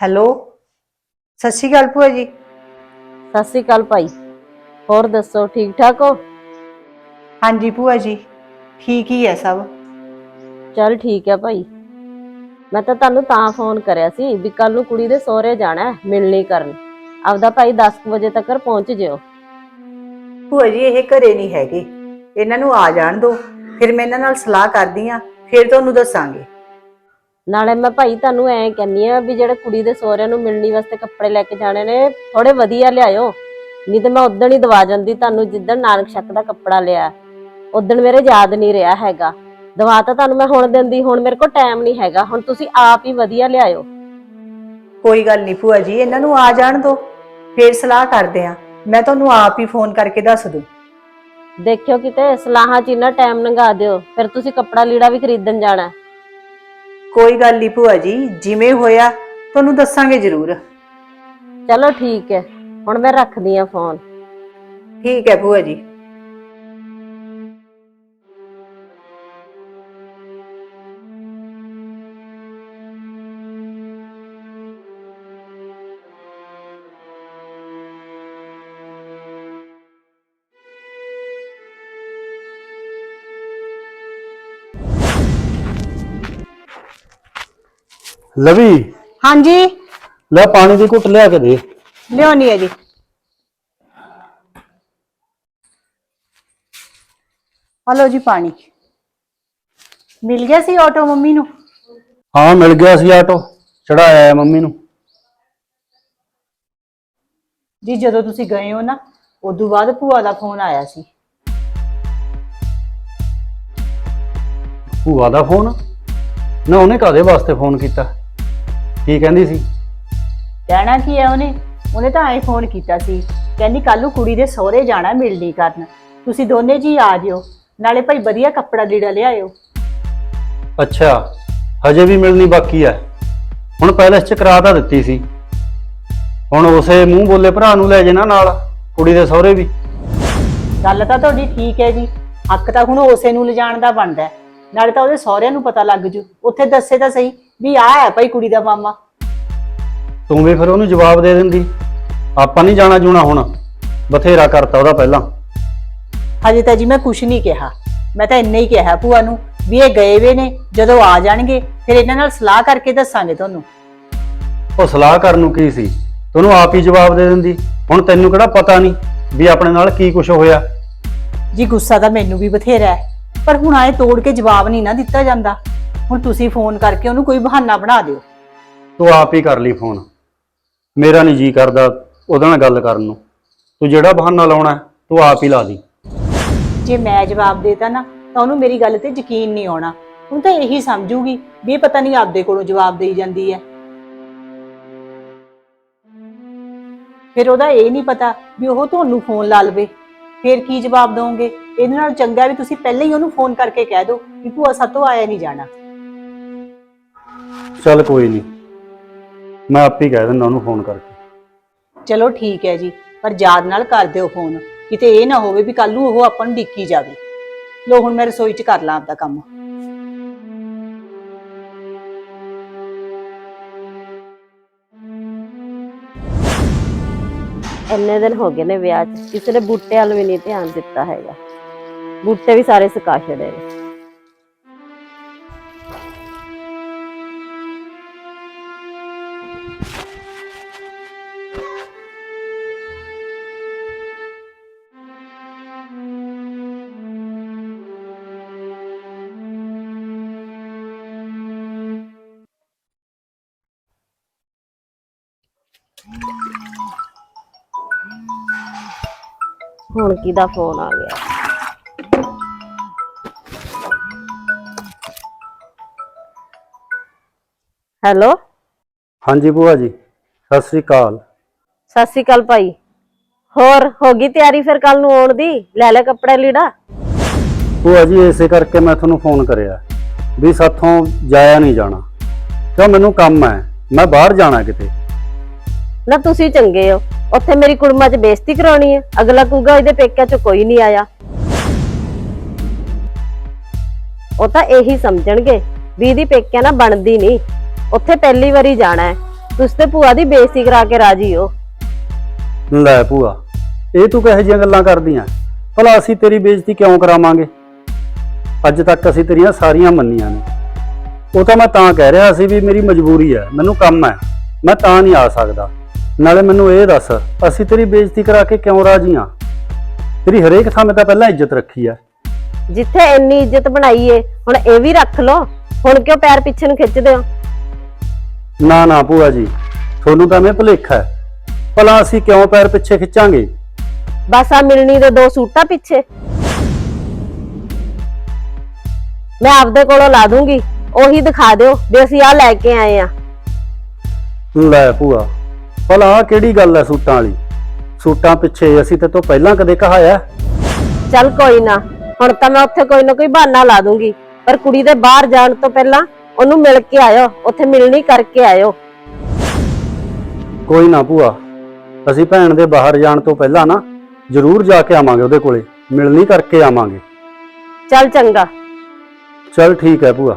ਹੈਲੋ ਸਤਿ ਸ਼੍ਰੀ ਅਕਾਲ ਭੂਆ ਜੀ। ਸਤਿ ਸ੍ਰੀ ਅਕਾਲ ਭਾਈ ਹੋਰ ਦੱਸੋ ਠੀਕ ਠਾਕ ਹੋ? ਹਾਂਜੀ ਭੂਆ ਜੀ ਠੀਕ ਹੀ ਹੈ ਸਭ। ਚੱਲ ਠੀਕ ਹੈ ਭਾਈ। ਮੈਂ ਤਾਂ ਤੁਹਾਨੂੰ ਤਾਂ ਫੋਨ ਕਰਿਆ ਸੀ ਵੀ ਕੱਲ ਨੂੰ ਕੁੜੀ ਦੇ ਸਹੁਰੇ ਜਾਣਾ ਹੈ ਮਿਲਣੀ ਕਰਨ। ਆਪਦਾ ਭਾਈ 10 ਕੁ ਵਜੇ ਤੱਕ ਪਹੁੰਚ ਜਿਓ। ਭੂਆ ਜੀ ਇਹ ਘਰੇ ਨਹੀਂ ਹੈਗੇ। ਇਹਨਾਂ ਨੂੰ ਆ ਜਾਣ ਦਿਓ ਫਿਰ ਮੈਂ ਇਹਨਾਂ ਨਾਲ ਸਲਾਹ ਕਰਦੀ ਆ ਫਿਰ ਤੁਹਾਨੂੰ ਦੱਸਾਂਗੇ। ਨਾਲੇ ਮੈਂ ਭਾਈ ਤੁਹਾਨੂੰ ਐਂ ਕਹਿੰਨੀ ਆ ਵੀ ਜਿਹੜੇ ਕੁੜੀ ਦੇ ਸਹੁਰਿਆਂ ਨੂੰ ਮਿਲਣੀ ਵਾਸਤੇ ਕੱਪੜੇ ਲੈ ਕੇ ਜਾਣੇ ਨੇ ਥੋੜੇ ਵਧੀਆ ਲਿਆਇਓ। ਨਹੀਂ ਤੇ ਮੈਂ ਉਦੋਂ ਹੀ ਦਵਾ ਜਾਂਦੀ ਤੁਹਾਨੂੰ ਜਿੱਦਣ ਨਾਨਕ ਸ਼ੱਕ ਦਾ ਕੱਪੜਾ ਲਿਆ। ਉਦੋਂ ਮੇਰੇ ਯਾਦ ਨਹੀਂ ਰਿਹਾ ਹੈਗਾ। ਦਵਾ ਤਾਂ ਤੁਹਾਨੂੰ ਮੈਂ ਹੁਣ ਦਿੰਦੀ ਹੁਣ ਮੇਰੇ ਕੋਲ ਟਾਈਮ ਨਹੀਂ ਹੈਗਾ ਹੁਣ ਤੁਸੀਂ ਆਪ ਹੀ ਵਧੀਆ ਲਿਆਇਓ। ਕੋਈ ਗੱਲ ਨਹੀਂ ਭੂਆ ਜੀ ਇਹਨਾਂ ਨੂੰ ਆ ਜਾਣ ਦਿਓ ਫਿਰ ਸਲਾਹ ਕਰਦੇ ਆ ਮੈਂ ਤੁਹਾਨੂੰ ਆਪ ਹੀ ਫੋਨ ਕਰਕੇ ਦੱਸ ਦੂੰ। ਦੇਖਿਓ ਕਿਤੇ ਸਲਾਹਾਂ ਚ ਇੰਨਾ ਟਾਈਮ ਲੰਘਾ ਦਿਓ ਫਿਰ ਤੁਸੀਂ ਕੱਪੜਾ ਲੀੜਾ ਵੀ ਖਰੀਦਣ ਜਾਣਾ। ਕੋਈ ਗੱਲ ਨਹੀਂ ਭੂਆ ਜੀ ਜਿਵੇਂ ਹੋਇਆ ਤੁਹਾਨੂੰ ਦੱਸਾਂਗੇ ਜ਼ਰੂਰ। ਚਲੋ ਠੀਕ ਹੈ ਹੁਣ ਮੈਂ ਰੱਖਦੀ ਆ ਫੋਨ ਠੀਕ ਹੈ ਭੂਆ ਜੀ। ਲਵੀ। ਹਾਂਜੀ। ਲੈ ਪਾਣੀ ਦੀ ਘੁੱਟ ਲਿਆ ਕੇ ਦੇ। ਲਿਆਉਣੀ ਹੈ ਜੀ। ਹਲੋ ਜੀ ਪਾਣੀ। ਮਿਲ ਗਿਆ ਸੀ ਆਟੋ ਮੰਮੀ ਨੂੰ? ਹਾਂ ਮਿਲ ਗਿਆ ਸੀ ਆਟੋ। ਚੜਾਇਆ ਹੈ ਮੰਮੀ ਨੂੰ। ਜੀ ਜਦੋਂ ਤੁਸੀਂ ਗਏ ਹੋ ਨਾ ਉਦੋਂ ਬਾਅਦ ਭੂਆ ਦਾ ਫੋਨ ਆਇਆ ਸੀ। ਭੂਆ ਦਾ ਫੋਨ? ਨਾ ਉਹਨੇ ਕਾਦੇ ਵਾਸਤੇ ਫੋਨ ਕੀਤਾ? ਕੀ ਕਹਿੰਦੀ ਸੀ? ਕਹਿਣਾ ਕੀ ਹੈ ਉਹਨੇ? ਉਹਨੇ ਤਾਂ ਫੋਨ ਕੀਤਾ ਸੀ ਕਹਿੰਦੀ ਕੱਲ ਨੂੰ ਕੁੜੀ ਦੇ ਸਹੁਰੇ ਜਾਣਾ ਮਿਲਣੀ ਕਰਨ। ਤੁਸੀਂ ਦੋਨੇ ਜੀ ਆ ਜਿਓ ਨਾਲੇ ਭਾਈ ਵਧੀਆ ਕੱਪੜਾ ਲੀੜਾ ਲਿਆਇਓ ਅੱਛਾ ਹਜੇ ਵੀ ਮਿਲਣੀ ਬਾਕੀ ਹੈ। ਹੁਣ ਪੈਲਸ ਚ ਕਰਾ ਤਾਂ ਦਿੱਤੀ ਸੀ। ਹੁਣ ਉਸੇ ਮੂੰਹ ਬੋਲੇ ਭਰਾ ਨੂੰ ਲੈ ਜੇ ਨਾ ਨਾਲ ਕੁੜੀ ਦੇ ਸਹੁਰੇ ਵੀ। ਗੱਲ ਤਾਂ ਤੁਹਾਡੀ ਠੀਕ ਹੈ ਜੀ ਹੱਕ ਤਾਂ ਹੁਣ ਉਸੇ ਨੂੰ ਲਿਜਾਣ ਦਾ ਬਣਦਾ ਹੈ। ਨਾਲੇ ਤਾਂ ਉਹਦੇ ਸਹੁਰਿਆਂ ਨੂੰ ਪਤਾ ਲੱਗ ਜੂ। ਉੱਥੇ ਦੱਸੇ ਤਾਂ ਸਹੀ ਵੀ ਆਹ ਹੈ ਭਾਈ ਕੁੜੀ ਦਾ ਮਾਮਾ। ਤੂੰ ਵੀ ਫਿਰ ਉਹਨੂੰ ਜਵਾਬ ਦੇ ਦਿੰਦੀ। ਆਪਾਂ ਨਹੀਂ ਜਾਣਾ ਜੂਣਾ ਹੁਣ। ਬਥੇਰਾ ਕਰਤਾ ਉਹਦਾ ਪਹਿਲਾਂ। ਹਜੇ ਤਾਂ ਜੀ ਮੈਂ ਕੁਝ ਨਹੀਂ ਕਿਹਾ। ਮੈਂ ਤਾਂ ਇੰਨਾ ਹੀ ਕਿਹਾ ਭੂਆ ਨੂੰ ਵੀ ਇਹ ਗਏ ਵੇ ਨੇ ਜਦੋਂ ਆ ਜਾਣਗੇ ਫਿਰ ਇਹਨਾਂ ਨਾਲ ਸਲਾਹ ਕਰਕੇ ਦੱਸਾਂਗੇ ਤੁਹਾਨੂੰ। ਉਹ ਸਲਾਹ ਕਰਨ ਨੂੰ ਕੀ ਸੀ? ਤੈਨੂੰ ਆਪ ਹੀ ਜਵਾਬ ਦੇ ਦਿੰਦੀ। ਹੁਣ ਤੈਨੂੰ ਕਿਹੜਾ ਪਤਾ ਨਹੀਂ ਵੀ ਆਪਣੇ ਨਾਲ ਕੀ ਕੁਝ ਹੋਇਆ। ਜੀ ਗੁੱਸਾ ਤਾਂ ਮੈਨੂੰ ਵੀ ਬਥੇਰਾ ਹੈ। ਪਰ ਹੁਣ ਆਏ ਤੋੜ ਕੇ ਜਵਾਬ ਨਹੀਂ ਨਾ ਦਿੱਤਾ ਜਾਂਦਾ। ਹੁਣ ਤੁਸੀਂ ਫੋਨ ਕਰਕੇ ਉਹਨੂੰ ਕੋਈ ਬਹਾਨਾ ਬਣਾ ਦਿਓ। ਤੂੰ ਆਪ ਹੀ ਕਰ ਲਈ ਫੋਨ। ਮੇਰਾ ਨਹੀਂ ਜੀ ਕਰਦਾ ਉਹਦੇ ਨਾਲ ਗੱਲ ਕਰਨ ਨੂੰ। ਤੂੰ ਜਿਹੜਾ ਬਹਾਨਾ ਲਾਉਣਾ ਤੂੰ ਆਪ ਹੀ ਲਾ ਦੀ ਜੇ ਮੈਂ ਜਵਾਬ ਦੇਤਾ ਨਾ ਤਾਂ ਉਹਨੂੰ ਮੇਰੀ ਗੱਲ ਤੇ ਯਕੀਨ ਨਹੀਂ ਆਉਣਾ। ਹੁਣ ਤਾਂ ਇਹੀ ਸਮਝੂਗੀ ਵੀ ਇਹ ਪਤਾ ਨਹੀਂ ਆਪਦੇ ਕੋਲੋਂ ਜਵਾਬ ਦੇਈ ਜਾਂਦੀ ਹੈ। ਫਿਰ ਉਹਦਾ ਇਹ ਨਹੀਂ ਪਤਾ ਵੀ ਉਹ ਤੁਹਾਨੂੰ ਫੋਨ ਲਾ ਲਵੇ। ਫਿਰ ਕੀ ਜਵਾਬ ਦਵੋਗੇ? ਇਹਦੇ ਨਾਲ ਚੰਗਾ ਵੀ ਤੁਸੀਂ ਪਹਿਲਾਂ ਹੀ ਉਹਨੂੰ ਫੋਨ ਕਰਕੇ ਕਹਿ ਦਿਓ ਕਿ ਭੂਆ ਸਾਤੋਂ ਆਇਆ ਨਹੀਂ ਜਾਣਾ। ਚੱਲ ਕੋਈ ਨਹੀਂ। ਮੈਂ ਆਪ ਹੀ ਕਹਿ ਦਿੰਦਾ ਉਹਨੂੰ ਫੋਨ ਕਰਕੇ। ਚਲੋ ਠੀਕ ਹੈ ਜੀ ਪਰ ਯਾਦ ਨਾਲ ਕਰ ਦਿਓ ਫੋਨ ਕਿਤੇ ਇਹ ਨਾ ਹੋਵੇ ਵੀ ਕੱਲ ਨੂੰ ਉਹ ਆਪਾਂ ਨੂੰ ਡਿੱਕੀ ਜਾਵੇ। ਲੋ ਹੁਣ ਮੈਂ ਰਸੋਈ 'ਚ ਕਰ ਲਾਂ ਆਪਦਾ ਕੰਮ। ਇੰਨੇ ਦਿਨ ਹੋ ਗਏ ਨੇ ਵਿਆਹ 'ਚ। ਕਿਸੇ ਨੇ ਬੂਟੇ ਵੱਲ ਵੀ ਨਹੀਂ ਧਿਆਨ ਦਿੱਤਾ ਹੈਗਾ। ਬੂਟੇ ਵੀ ਸਾਰੇ ਸੁਕਾ ਛੜੇ ਨੇ। ਹੁਣ ਕਿਹਦਾ ਫੋਨ ਆ ਗਿਆ? ਹੈਲੋ? ਹਾਂਜੀ ਭੂਆ ਜੀ ਸਤਿ ਸ੍ਰੀ ਅਕਾਲ। ਸਤਿ ਸ਼੍ਰੀ ਅਕਾਲ ਭਾਈ। ਹੋਰ ਹੋ ਗਈ ਤਿਆਰੀ ਫਿਰ ਕੱਲ ਨੂੰ ਆਉਣ ਦੀ? ਲੈ ਲੈ ਕੱਪੜਾ ਲੀੜਾ? ਭੂਆ ਜੀ ਇਸੇ ਕਰਕੇ ਮੈਂ ਤੁਹਾਨੂੰ ਫੋਨ ਕਰਿਆ ਵੀ ਸਾਥੋਂ ਜਾਇਆ ਨਹੀਂ ਜਾਣਾ। ਕਿਉਂ ਮੈਨੂੰ ਕੰਮ ਹੈ ਮੈਂ ਬਾਹਰ ਜਾਣਾ ਕਿਤੇ। ਨਾ ਤੁਸੀਂ ਚੰਗੇ ਹੋ। ਉੱਥੇ ਮੇਰੀ ਕੁੜਮਾ 'ਚ ਬੇਇੱਜ਼ਤੀ ਕਰਾਉਣੀ ਹੈ। ਅਗਲਾ ਕਹੂਗਾ, ਇਹਦੇ ਪੇਕਿਆਂ 'ਚ ਕੋਈ ਨਹੀਂ ਆਇਆ। ਉਹ ਤਾਂ ਇਹੀ ਸਮਝਣਗੇ ਵੀ ਇਹਦੀ ਪੇਕਿਆਂ ਨਾਲ ਬਣਦੀ ਨਹੀਂ। ਉੱਥੇ ਪਹਿਲੀ ਵਾਰੀ ਜਾਣਾ ਹੈ। ਤੁਸੀਂ ਤੇ ਭੂਆ ਦੀ ਬੇਇੱਜ਼ਤੀ ਕਰਾ ਕੇ ਰਾਜੀ ਹੋ। ਲੈ ਭੂਆ, ਇਹ ਤੂੰ ਕਿਹੋ ਜਿਹੀਆਂ ਗੱਲਾਂ ਕਰਦੀਆਂ? ਭਲਾ ਅਸੀਂ ਤੇਰੀ ਬੇਇੱਜ਼ਤੀ ਕਿਉਂ ਕਰਾਵਾਂਗੇ? ਅੱਜ ਤੱਕ ਅਸੀਂ ਤੇਰੀਆਂ ਸਾਰੀਆਂ ਮੰਨੀਆਂ ਨੇ। ਉਹ ਤਾਂ ਮੈਂ ਤਾਂ ਕਹਿ ਰਿਹਾ ਸੀ ਵੀ ਮੇਰੀ ਮਜਬੂਰੀ ਹੈ, ਮੈਨੂੰ ਕੰਮ ਹੈ। ਮੈਂ ਤਾਂ ਨਹੀਂ ਆ ਸਕਦਾ। ਨਾਲੇ ਮੈਨੂੰ ਇਹ ਦੱਸ ਅਸੀਂ ਤੇਰੀ ਬੇਇੱਜ਼ਤੀ ਕਰਾ ਕੇ ਕਿਉਂ ਰਾਜੀ ਹਾਂ ਤੇਰੀ ਹਰੇਕ ਥਾਂ ਮੈਂ ਤਾਂ ਪਹਿਲਾਂ ਇੱਜ਼ਤ ਰੱਖੀ ਹੈ ਜਿੱਥੇ ਇੰਨੀ ਇੱਜ਼ਤ ਬਣਾਈ ਏ ਹੁਣ ਇਹ ਵੀ ਰੱਖ ਲਓ। ਹੁਣ ਕਿਉਂ ਪੈਰ ਪਿੱਛੇ ਨੂੰ ਖਿੱਚਦੇ ਹੋ? ਨਾ ਨਾ ਭੂਆ ਜੀ ਤੁਹਾਨੂੰ ਤਾਂ ਮੈਂ ਭੁਲੇਖਾ ਹੈ। ਭਲਾ ਅਸੀਂ ਕਿਉਂ ਪੈਰ ਪਿੱਛੇ ਖਿੱਚਾਂਗੇ? ਬਸ ਆ ਮਿਲਣੀ ਦੇ ਦੋ ਸੂਟਾਂ ਪਿੱਛੇ। ਮੈਂ ਆਪਦੇ ਕੋਲੋਂ ਲਾ ਦੂੰਗੀ ਉਹੀ ਦਿਖਾ ਦਿਓ ਵੀ ਅਸੀਂ ਆ ਲੈ ਕੇ ਆਏ ਆ। ਲੈ ਭੂਆ ਭਲਾ ਆਹ ਕਿਹੜੀ ਗੱਲ ਹੈ ਸੂਟਾਂ ਵਾਲੀ? ਸੂਟਾਂ ਪਿੱਛੇ ਅਸੀਂ ਤੇ ਤੋਂ ਪਹਿਲਾਂ ਕਦੇ ਕਹਾਇਆ। ਚੱਲ ਕੋਈ ਨਾ ਹੁਣ ਤਾਂ ਮੈਂ ਉੱਥੇ ਕੋਈ ਨਾ ਕੋਈ ਬਹਾਨਾ ਲਾ ਦੂੰਗੀ। ਪਰ ਕੁੜੀ ਦੇ ਬਾਹਰ ਜਾਣ ਤੋਂ ਪਹਿਲਾਂ ਉਹਨੂੰ ਮਿਲ ਕੇ ਆਇਓ ਉੱਥੇ ਮਿਲਣੀ ਕਰਕੇ ਆਇਓ। ਕੋਈ ਨਾ ਭੂਆ ਅਸੀਂ ਭੈਣ ਦੇ ਬਾਹਰ ਜਾਣ ਤੋਂ ਪਹਿਲਾਂ ਨਾ ਜ਼ਰੂਰ ਜਾ ਕੇ ਆਵਾਂਗੇ ਉਹਦੇ ਕੋਲੇ ਮਿਲਣੀ ਕਰਕੇ ਆਵਾਂਗੇ। ਚੱਲ ਚੰਗਾ। ਚਲ ਠੀਕ ਹੈ ਭੂਆ।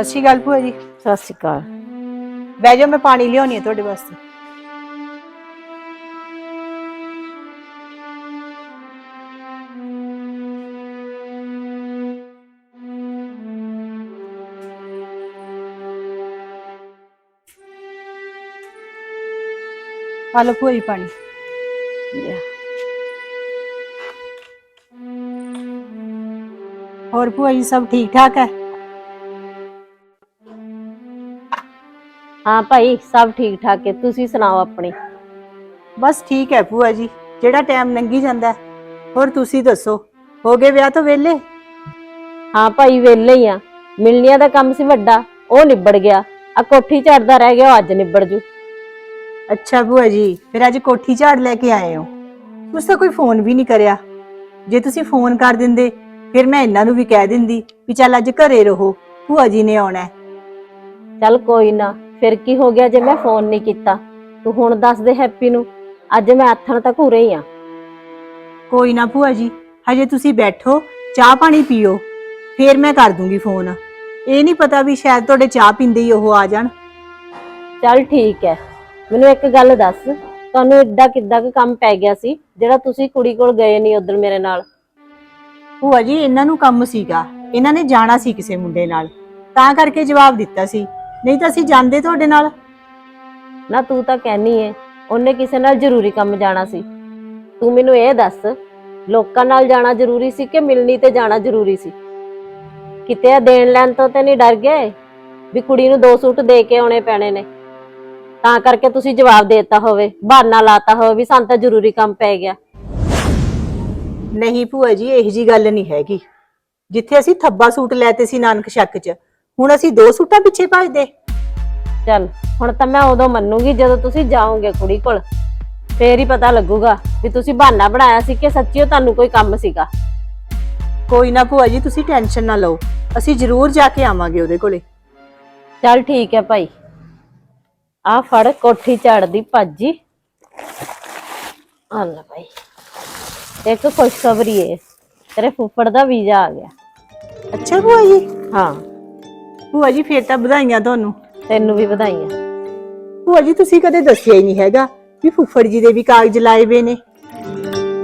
ਸਤਿ ਸ਼੍ਰੀ ਅਕਾਲ ਭੂਆ ਜੀ ਸਤਿ ਸ਼੍ਰੀ ਅਕਾਲ ਬਹਿ ਜਾਓ ਮੈਂ ਪਾਣੀ ਲਿਆਉਣੀ ਹੈ ਤੁਹਾਡੇ ਵਾਸਤੇ ਆ ਲਓ ਭੂਆ ਜੀ ਪਾਣੀ ਲਿਆ। ਹੋਰ ਭੂਆ ਜੀ ਸਭ ਠੀਕ ਠਾਕ ਹੈ ਹਾਂ ਭਾਈ ਸਭ ਠੀਕ ਠਾਕ ਹੈ। ਤੁਸੀਂ ਸੁਣਾਓ ਆਪਣੀ? ਬਸ ਠੀਕ ਹੈ ਭੂਆ ਜੀ। ਜਿਹੜਾ ਟਾਈਮ ਲੰਘੀ ਜਾਂਦਾ ਹੈ। ਹੋਰ ਤੁਸੀਂ ਦੱਸੋ ਹੋ ਗਏ ਵਿਆਹ ਤੋਂ ਵਿਹਲੇ? ਹਾਂ ਭਾਈ ਵਿਹਲੇ ਹੀ ਆ। ਮਿਲਣੀਆਂ ਦਾ ਕੰਮ ਸੀ ਵੱਡਾ ਉਹ ਨਿਬੜ ਗਿਆ। ਆ ਕੋਠੀ ਝੜਦਾ ਰਹਿ ਗਿਆ ਉਹ ਅੱਜ ਨਿਬੜ ਜੂ। ਅੱਛਾ ਭੂਆ ਜੀ ਫਿਰ ਅੱਜ ਕੋਠੀ ਝਾੜ ਲੈ ਕੇ ਆਏ ਹੋ? ਤੁਸੀਂ ਤਾਂ ਕੋਈ ਫੋਨ ਵੀ ਨਹੀਂ ਕਰਿਆ। ਜੇ ਤੁਸੀਂ ਫੋਨ ਕਰ ਦਿੰਦੇ ਫਿਰ ਮੈਂ ਇਹਨਾਂ ਨੂੰ ਵੀ ਕਹਿ ਦਿੰਦੀ ਵੀ ਚੱਲ ਅੱਜ ਘਰੇ ਰਹੋ। ਭੂਆ ਜੀ ਨੇ ਆਉਣਾ ਹੈ। ਚੱਲ ਕੋਈ ਨਾ ਫਿਰ ਕੀ ਹੋ ਗਿਆ ਜੇ ਮੈਂ ਫੋਨ ਨਹੀਂ ਕੀਤਾ? ਤੂੰ ਹੁਣ ਦੱਸ ਦੇ ਹੈਪੀ ਨੂੰ ਅੱਜ ਮੈਂ ਆਥਣ ਤੱਕ ਉਰੇ ਹੀ ਆ। ਕੋਈ ਨਾ ਭੂਆ ਜੀ ਹਜੇ ਤੁਸੀਂ ਬੈਠੋ ਚਾਹ ਪਾਣੀ ਪੀਓ ਫਿਰ ਮੈਂ ਕਰ ਦੂੰਗੀ ਫੋਨ। ਇਹ ਨਹੀਂ ਪਤਾ ਵੀ ਸ਼ਾਇਦ ਤੁਹਾਡੇ ਚਾਹ ਪੀਂਦੇ ਹੀ ਉਹ ਆ ਜਾਣ। ਚੱਲ ਠੀਕ ਹੈ ਮੈਨੂੰ ਇੱਕ ਗੱਲ ਦੱਸ ਤੁਹਾਨੂੰ ਏਡਾ ਕਿੱਦਾਂ ਕੁ ਕੰਮ ਪੈ ਗਿਆ ਸੀ ਜਿਹੜਾ ਤੁਸੀਂ ਕੁੜੀ ਕੋਲ ਗਏ ਨਹੀਂ ਉਦੋਂ ਮੇਰੇ ਨਾਲ? ਭੂਆ ਜੀ ਇਹਨਾਂ ਨੂੰ ਕੰਮ ਸੀਗਾ। ਇਹਨਾਂ ਨੇ ਜਾਣਾ ਸੀ ਕਿਸੇ ਮੁੰਡੇ ਨਾਲ। ਤਾਂ ਕਰਕੇ ਜਵਾਬ ਦਿੱਤਾ ਸੀ। ਨਹੀਂ ਤਾਂ ਅਸੀਂ ਜਾਂਦੇ ਤੁਹਾਡੇ ਨਾਲ। ਨਾ ਤੂੰ ਤਾਂ ਕਹਿਨੀ ਏ ਉਹਨੇ ਕਿਸੇ ਨਾਲ ਜ਼ਰੂਰੀ ਕੰਮ ਜਾਣਾ ਸੀ। ਤੂੰ ਮੈਨੂੰ ਇਹ ਦੱਸ ਲੋਕਾਂ ਨਾਲ ਜਾਣਾ ਜ਼ਰੂਰੀ ਸੀ ਕਿ ਮਿਲਣੀ ਤੇ ਜਾਣਾ ਜ਼ਰੂਰੀ ਸੀ? ਕਿਤੇ ਇਹ ਦੇਣ ਲੈਣ ਤੋਂ ਤੇ ਨਹੀਂ ਡਰ ਗਏ? ਵੀ ਕੁੜੀ ਨੂੰ ਦੋ ਸੂਟ ਦੇ ਕੇ ਆਉਣੇ ਪੈਣੇ ਨੇ। ਤਾਂ ਕਰਕੇ ਤੁਸੀਂ ਜਵਾਬ ਦੇਤਾ ਹੋਵੇ ਬਹਾਨਾ ਲਾਤਾ ਹੋਵੇ ਵੀ ਸਾਨੂੰ ਤਾਂ ਜ਼ਰੂਰੀ ਕੰਮ ਪੈ ਗਿਆ। ਨਹੀਂ ਭੂਆ ਜੀ ਇਹੋ ਜੀ ਗੱਲ ਨਹੀਂ ਹੈਗੀ। ਜਿੱਥੇ ਅਸੀਂ ਥੱਬਾ ਸੂਟ ਲੈਤੇ ਸੀ ਨਾਨਕ ਸ਼ੱਕ 'ਚ ਹੁਣ ਅਸੀਂ ਦੋ ਸੂਟਾਂ ਪਿੱਛੇ ਭੱਜਦੇ। ਚੱਲ ਹੁਣ ਤਾਂ ਮੈਂ ਉਦੋਂ ਮੰਨੂਗੀ ਜਦੋਂ ਤੁਸੀਂ ਜਾਓਗੇ ਕੁੜੀ ਕੋਲ। ਫੇਰ ਹੀ ਪਤਾ ਲੱਗੂਗਾ ਵੀ ਤੁਸੀਂ ਬਹਾਨਾ ਬਣਾਇਆ ਸੀ ਕਿ ਸੱਚੀਓ ਤੁਹਾਨੂੰ ਕੋਈ ਕੰਮ ਸੀਗਾ। ਕੋਈ ਨਾ ਭੂਆ ਜੀ ਤੁਸੀਂ ਟੈਨਸ਼ਨ ਨਾ ਲਓ। ਅਸੀਂ ਜ਼ਰੂਰ ਜਾ ਕੇ ਆਵਾਂਗੇ ਉਹਦੇ ਕੋਲੇ। ਚੱਲ ਠੀਕ ਹੈ ਭਾਈ। ਆ ਫੜ ਕੋਠੀ ਝਾੜਦੀ ਭਾਜੀ। ਆ ਲੈ ਭਾਈ। ਇੱਕ ਖੁਸ਼ਖਬਰੀ ਏ। ਤੇਰੇ ਫੁੱਫੜ ਦਾ ਵੀਜ਼ਾ ਆ ਗਿਆ। ਅੱਛਾ ਭੂਆ ਜੀ। ਹਾਂ। ਭੂਆ ਜੀ ਫੇਰ ਤਾਂ ਵਧਾਈਆਂ ਤੁਹਾਨੂੰ। ਤੈਨੂੰ ਵੀ ਵਧਾਈਆਂ। ਭੂਆ ਜੀ ਤੁਸੀਂ ਕਦੇ ਦੱਸਿਆ ਹੀ ਨਹੀਂ ਹੈਗਾ ਵੀ ਫੁੱਫੜ ਜੀ ਦੇ ਵੀ ਕਾਗਜ਼ ਲਾਏ ਵੇ ਨੇ।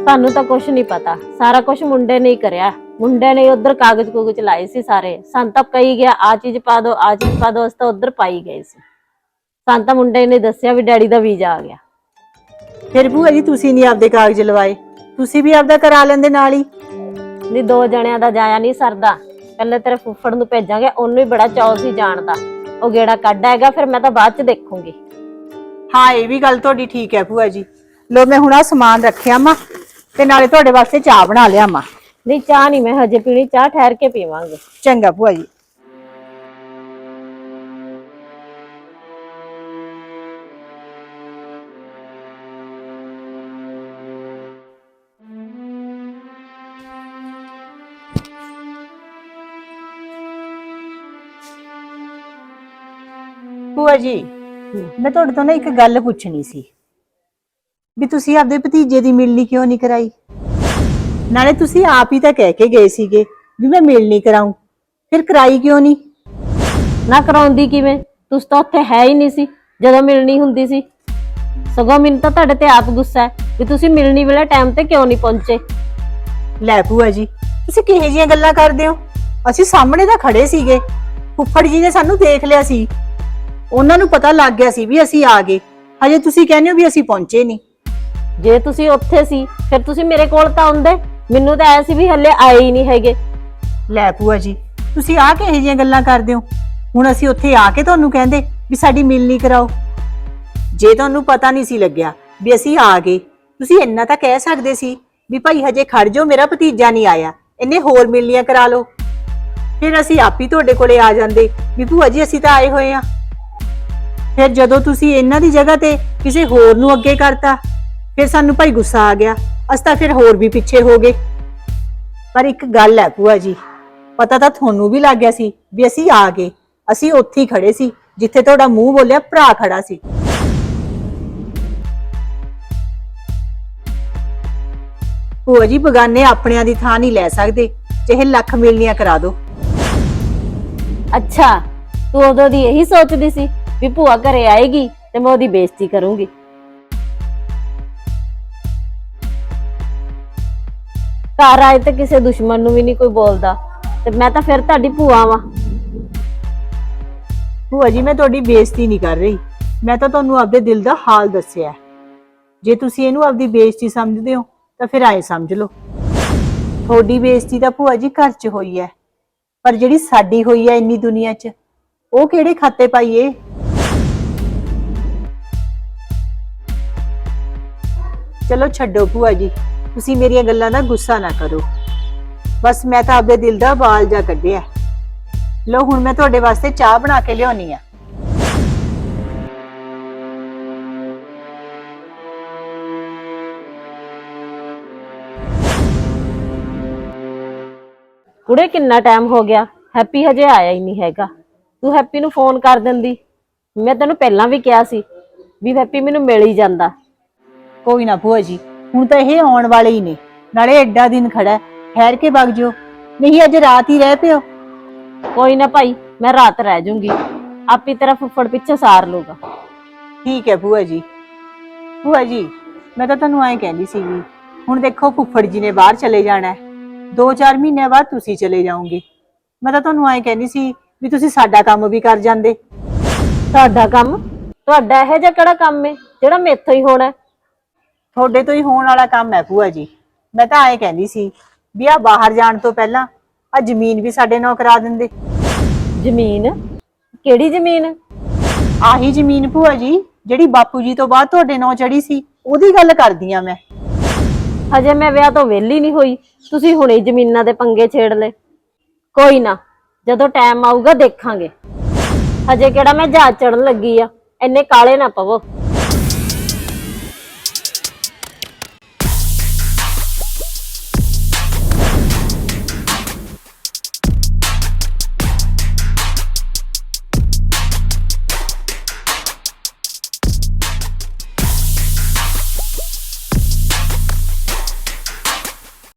ਸਾਨੂੰ ਤਾਂ ਕੁਝ ਨਹੀਂ ਪਤਾ। ਸਾਰਾ ਕੁਝ ਮੁੰਡੇ ਨੇ ਹੀ ਕਰਿਆ। ਮੁੰਡੇ ਨੇ ਉਧਰ ਕਾਗਜ਼ ਕੁਗਜ਼ ਲਾਏ ਸੀ ਸਾਰੇ। ਸਾਨੂੰ ਤਾਂ ਕਹੀ ਗਿਆ ਆ ਚੀਜ਼ ਪਾ ਦੋ ਆ ਚੀਜ਼ ਪਾ ਦੋ ਅਸੀਂ ਤਾਂ ਉਧਰ ਪਾਈ ਗਏ ਸੀ। ਸਾਨੂੰ ਤਾਂ ਮੁੰਡੇ ਨੇ ਦੱਸਿਆ ਵੀ ਡੈਡੀ ਦਾ ਵੀਜ਼ਾ ਆ ਗਿਆ। ਫਿਰ ਭੂਆ ਜੀ ਤੁਸੀਂ ਨਹੀਂ ਆਪਦੇ ਕਾਗਜ਼ ਲਵਾਏ। ਤੁਸੀਂ ਵੀ ਆਪਦਾ ਕਰਾ ਲੈਂਦੇ ਨਾਲ ਹੀ। ਨਹੀਂ ਦੋ ਜਣਿਆਂ ਦਾ ਜਾਇਆ ਨਹੀਂ ਸਰਦਾ। ਪਹਿਲੇ ਤੇਰੇ ਫੁੱਫੜ ਨੂੰ ਭੇਜਾਂਗੇ ਉਹਨੂੰ ਹੀ ਬੜਾ ਚਾਅ ਸੀ ਜਾਣ ਦਾ। ਉਹ ਗੇੜਾ ਕੱਢ ਆਏਗਾ ਫਿਰ ਮੈਂ ਤਾਂ ਬਾਅਦ ਚ ਦੇਖੂੰਗੀ। ਹਾਂ ਇਹ ਵੀ ਗੱਲ ਤੁਹਾਡੀ ਠੀਕ ਹੈ ਭੂਆ ਜੀ। ਲੋ ਮੈਂ ਹੁਣ ਆ ਸਮਾਨ ਰੱਖਿਆ ਮਾ ਤੇ ਨਾਲੇ ਤੁਹਾਡੇ ਵਾਸਤੇ ਚਾਹ ਬਣਾ ਲਿਆ ਮਾ ਨਹੀਂ ਚਾਹ ਨਹੀਂ ਮੈਂ ਹਜੇ ਪੀਣੀ ਚਾਹ ਠਹਿਰ ਕੇ ਪੀਵਾਂਗੇ। ਚੰਗਾ ਭੂਆ ਜੀ। ਭੂਆ ਜੀ ਮੈਂ ਤੁਹਾਡੇ ਤੋਂ ਨਾ ਇੱਕ ਗੱਲ ਪੁੱਛਣੀ ਸੀ। ਵੀ ਤੁਸੀਂ ਆਪਦੇ ਭਤੀਜੇ ਦੀ ਮਿਲਣੀ ਕਿਉਂ ਨਹੀਂ ਕਰਾਈ? ਨਾਲੇ ਤੁਸੀਂ ਆਪ ਹੀ ਤਾਂ ਕਹਿ ਕੇ ਗਏ ਸੀਗੇ ਵੀ ਮੈਂ ਮਿਲਣੀ ਕਰਾਉਂ ਫਿਰ ਕਰਾਈ ਕਿਉਂ ਨਹੀਂ? ਨਾ ਕਰਾਉਂਦੀ ਕਿਵੇਂ? ਤੁਸੀਂ ਤਾਂ ਉੱਥੇ ਹੈ ਹੀ ਨਹੀਂ ਸੀ ਜਦੋਂ ਮਿਲਣੀ ਹੁੰਦੀ ਸੀ। ਸਗੋਂ ਮੈਨੂੰ ਤਾਂ ਤੁਹਾਡੇ ਤੇ ਆਪ ਗੁੱਸਾ ਹੈ ਵੀ ਤੁਸੀਂ ਮਿਲਣੀ ਵੇਲੇ ਟਾਈਮ ਤੇ ਕਿਉਂ ਨਹੀਂ ਪਹੁੰਚੇ। ਲੈ ਭੂਆ ਜੀ ਤੁਸੀਂ ਕਿਹੋ ਜਿਹੀਆਂ ਗੱਲਾਂ ਕਰਦੇ ਹੋ? ਅਸੀਂ ਸਾਹਮਣੇ ਤਾਂ ਖੜੇ ਸੀਗੇ। ਫੁੱਫੜ ਜੀ ਨੇ ਸਾਨੂੰ ਦੇਖ ਲਿਆ ਸੀ। ਉਹਨਾਂ ਨੂੰ ਪਤਾ ਲੱਗ ਗਿਆ ਸੀ ਵੀ ਅਸੀਂ ਆ ਗਏ। ਹਜੇ ਤੁਸੀਂ ਕਹਿੰਦੇ ਹੋ ਵੀ ਅਸੀਂ ਪਹੁੰਚੇ ਨਹੀਂ। ਜੇ ਤੁਸੀਂ ਉੱਥੇ ਸੀ ਫਿਰ ਤੁਸੀਂ ਮੇਰੇ ਕੋਲ ਤਾਂ ਆਉਂਦੇ। ਮੈਨੂੰ ਤਾਂ ਐ ਸੀ ਵੀ ਹੱਲੇ ਆਏ ਹੀ ਨਹੀਂ ਹੈਗੇ। ਲੈ ਭੂਆ ਜੀ ਤੁਸੀਂ ਆ ਕਿਹੋ ਜਿਹੀਆਂ ਗੱਲਾਂ ਕਰਦੇ ਹੋ? ਹੁਣ ਅਸੀਂ ਉੱਥੇ ਆ ਕੇ ਤੁਹਾਨੂੰ ਕਹਿੰਦੇ ਵੀ ਸਾਡੀ ਮਿਲਣੀ ਕਰਾਓ। ਜੇ ਤੁਹਾਨੂੰ ਪਤਾ ਨਹੀਂ ਸੀ ਲੱਗਿਆ ਵੀ ਅਸੀਂ ਆ ਗਏ ਤੁਸੀਂ ਇੰਨਾ ਤਾਂ ਕਹਿ ਸਕਦੇ ਸੀ ਵੀ ਭਾਈ ਹਜੇ ਖੜ ਜਾਓ ਮੇਰਾ ਭਤੀਜਾ ਨਹੀਂ ਆਇਆ। ਇੰਨੇ ਹੋਰ ਮਿਲਣੀਆਂ ਕਰਾ ਲਓ। ਫਿਰ ਅਸੀਂ ਆਪ ਹੀ ਤੁਹਾਡੇ ਕੋਲੇ ਆ ਜਾਂਦੇ ਵੀ ਭੂਆ ਜੀ ਅਸੀਂ ਤਾਂ ਆਏ ਹੋਏ ਆ ਫਿਰ ਜਦੋਂ ਤੁਸੀਂ ਇਹਨਾਂ ਦੀ ਜਗ੍ਹਾ ਤੇ ਕਿਸੇ ਹੋਰ ਨੂੰ ਅੱਗੇ ਕਰਤਾ, ਫਿਰ ਸਾਨੂੰ ਭਾਈ ਗੁੱਸਾ ਆ ਗਿਆ। ਅਸੀਂ ਤਾਂ ਫਿਰ ਹੋਰ ਵੀ ਪਿੱਛੇ ਹੋ ਗਏ। ਪਰ ਇੱਕ ਗੱਲ ਹੈ ਭੂਆ ਜੀ, ਪਤਾ ਤਾਂ ਤੁਹਾਨੂੰ ਵੀ ਲੱਗ ਗਿਆ ਸੀ ਵੀ ਅਸੀਂ ਆ ਗਏ। ਅਸੀਂ ਉੱਥੇ ਹੀ ਖੜੇ ਸੀ, ਜਿੱਥੇ ਤੁਹਾਡਾ ਮੂੰਹ ਬੋਲਿਆ ਭਰਾ ਖੜਾ ਸੀ। ਭੂਆ ਜੀ, ਬਗਾਨੇ ਆਪਣਿਆਂ ਦੀ ਥਾਂ ਨਹੀਂ ਲੈ ਸਕਦੇ। ਚਾਹੇ ਲੱਖ ਮਿਲਣੀਆਂ ਕਰਾ ਦਿਓ। ਅੱਛਾ, ਤੂੰ ਉਦੋਂ ਦੀ ਇਹੀ ਸੋਚਦੀ ਸੀ ਵੀ ਭੂਆ ਘਰੇ ਆਏਗੀ ਤੇ ਮੈਂ ਉਹਦੀ ਬੇਇੱਜ਼ਤੀ ਕਰੂੰਗੀ। ਘਰ ਆਏ ਤੇ ਕਿਸੇ ਦੁਸ਼ਮਣ ਨੂੰ ਵੀ ਨਹੀਂ ਕੋਈ ਬੋਲਦਾ। ਤੇ ਮੈਂ ਤਾਂ ਫਿਰ ਤੁਹਾਡੀ ਭੂਆ ਵਾਂ। ਭੂਆ ਜੀ, ਮੈਂ ਤੁਹਾਡੀ ਬੇਇੱਜ਼ਤੀ ਨਹੀਂ ਕਰ ਰਹੀ। ਮੈਂ ਤਾਂ ਤੁਹਾਨੂੰ ਆਪਦੇ ਦਿਲ ਦਾ ਹਾਲ ਦੱਸਿਆ ਜੇ ਤੁਸੀਂ ਇਹਨੂੰ ਆਪਦੀ ਬੇਇੱਜ਼ਤੀ ਸਮਝਦੇ ਹੋ, ਤਾਂ ਫਿਰ ਆਏ ਸਮਝ ਲਓ। ਤੁਹਾਡੀ ਬੇਇੱਜ਼ਤੀ ਤਾਂ ਭੂਆ ਜੀ ਘਰ 'ਚ ਹੋਈ ਹੈ। ਪਰ ਜਿਹੜੀ ਸਾਡੀ ਹੋਈ ਹੈ ਇੰਨੀ ਦੁਨੀਆ 'ਚ, ਉਹ ਕਿਹੜੇ ਖਾਤੇ ਪਾਈਏ? ਚਲੋ ਛੱਡੋ ਭੂਆ ਜੀ, ਤੁਸੀਂ ਮੇਰੀਆਂ ਗੱਲਾਂ ਦਾ ਗੁੱਸਾ ਨਾ ਕਰੋ। ਬਸ ਮੈਂ ਤਾਂ ਆਪਦੇ ਦਿਲ ਦਾ ਬਾਲ ਜਾ ਕੱਢਿਆ। ਲੋ ਹੁਣ ਮੈਂ ਤੁਹਾਡੇ ਵਾਸਤੇ ਚਾਹ ਬਣਾ ਕੇ ਲਿਆਉਣੀ ਆ। ਕੁੜੇ, ਕਿੰਨਾ ਟਾਈਮ ਹੋ ਗਿਆ? ਹੈਪੀ ਹਜੇ ਆਇਆ ਹੀ ਨਹੀਂ ਹੈਗਾ। ਤੂੰ ਹੈਪੀ ਨੂੰ ਫੋਨ ਕਰ ਦਿੰਦੀ। ਮੈਂ ਤੈਨੂੰ ਪਹਿਲਾਂ ਵੀ ਕਿਹਾ ਸੀ ਵੀ ਹੈਪੀ ਮੈਨੂੰ ਮਿਲ ਹੀ ਜਾਂਦਾ। ਕੋਈ ਨਾ ਭੂਆ ਜੀ ਹੁਣ ਤਾਂ ਇਹ ਆਉਣ ਵਾਲੇ ਹੀ ਨੇ ਨਾਲੇ ਐਡਾ ਦਿਨ ਖੜਾ ਹੈ, ਠਹਿਰ ਕੇ ਵਗ ਜਿਓ। ਨਹੀਂ ਅੱਜ ਰਾਤ ਹੀ ਰਹਿ ਪਿਓ। ਕੋਈ ਨਾ ਭਾਈ ਮੈਂ ਰਾਤ ਰਹਿ ਜਾਊਂਗੀ ਆਪੀ ਤੇਰਾ ਫੁੱਫੜ ਪਿੱਛੇ ਸਾਰ ਲੂਗਾ ਠੀਕ ਹੈ ਭੂਆ ਜੀ। ਭੂਆ ਜੀ ਮੈਂ ਤਾਂ ਤੁਹਾਨੂੰ ਐਂ ਕਹਿੰਦੀ ਸੀਗੀ ਹੁਣ ਦੇਖੋ ਫੁੱਫੜ ਜੀ ਨੇ ਬਾਹਰ ਚਲੇ ਜਾਣਾ ਹੈ। 2-4 ਮਹੀਨਿਆਂ ਬਾਅਦ ਤੁਸੀਂ ਚਲੇ ਜਾਓਗੇ। ਮੈਂ ਤਾਂ ਤੁਹਾਨੂੰ ਐਂ ਕਹਿੰਦੀ ਸੀ ਵੀ ਤੁਸੀਂ ਸਾਡਾ ਕੰਮ ਵੀ ਕਰ ਜਾਂਦੇ। ਤੁਹਾਡਾ ਕੰਮ? ਤੁਹਾਡਾ ਇਹ ਜਿਹਾ ਕਿਹੜਾ ਕੰਮ ਹੈ ਜਿਹੜਾ ਮੇਥੋਂ ਹੀ ਹੋਣਾ ਹੈ? ਤੁਹਾਡੇ ਤੋਂ ਹੀ ਹੋਣ ਵਾਲਾ ਕੰਮ ਹੈ ਭੂਆ ਜੀ। ਮੈਂ ਤਾਂ ਐਂ ਕਹਿੰਦੀ ਸੀ ਵੀ ਆ ਬਾਹਰ ਜਾਣ ਤੋਂ ਪਹਿਲਾਂ ਆ ਜ਼ਮੀਨ ਵੀ ਸਾਡੇ ਨਾਲ ਕਰਾ ਦਿੰਦੇ। ਜ਼ਮੀਨ? ਕਿਹੜੀ ਜ਼ਮੀਨ? ਆਹੀ ਜ਼ਮੀਨ ਭੂਆ ਜੀ ਜਿਹੜੀ ਬਾਪੂ ਜੀ ਤੋਂ ਬਾਅਦ ਤੁਹਾਡੇ ਨਾਂ ਚੜੀ ਸੀ ਉਹਦੀ ਗੱਲ ਕਰਦੀ ਆ ਮੈਂ। ਹਜੇ ਮੈਂ ਵਿਆਹ ਤੋਂ ਵਿਹਲੀ ਨਹੀਂ ਹੋਈ। ਤੁਸੀਂ ਹੁਣੇ ਜ਼ਮੀਨਾਂ ਦੇ ਪੰਗੇ ਛੇੜ ਲਏ। ਕੋਈ ਨਾ ਜਦੋਂ ਟਾਈਮ ਆਊਗਾ ਦੇਖਾਂਗੇ। ਹਜੇ ਕਿਹੜਾ ਮੈਂ ਜਹਾਜ਼ ਚੜਨ ਲੱਗੀ ਆ ਇੰਨੇ ਕਾਲੇ ਨਾ ਪਵੋ।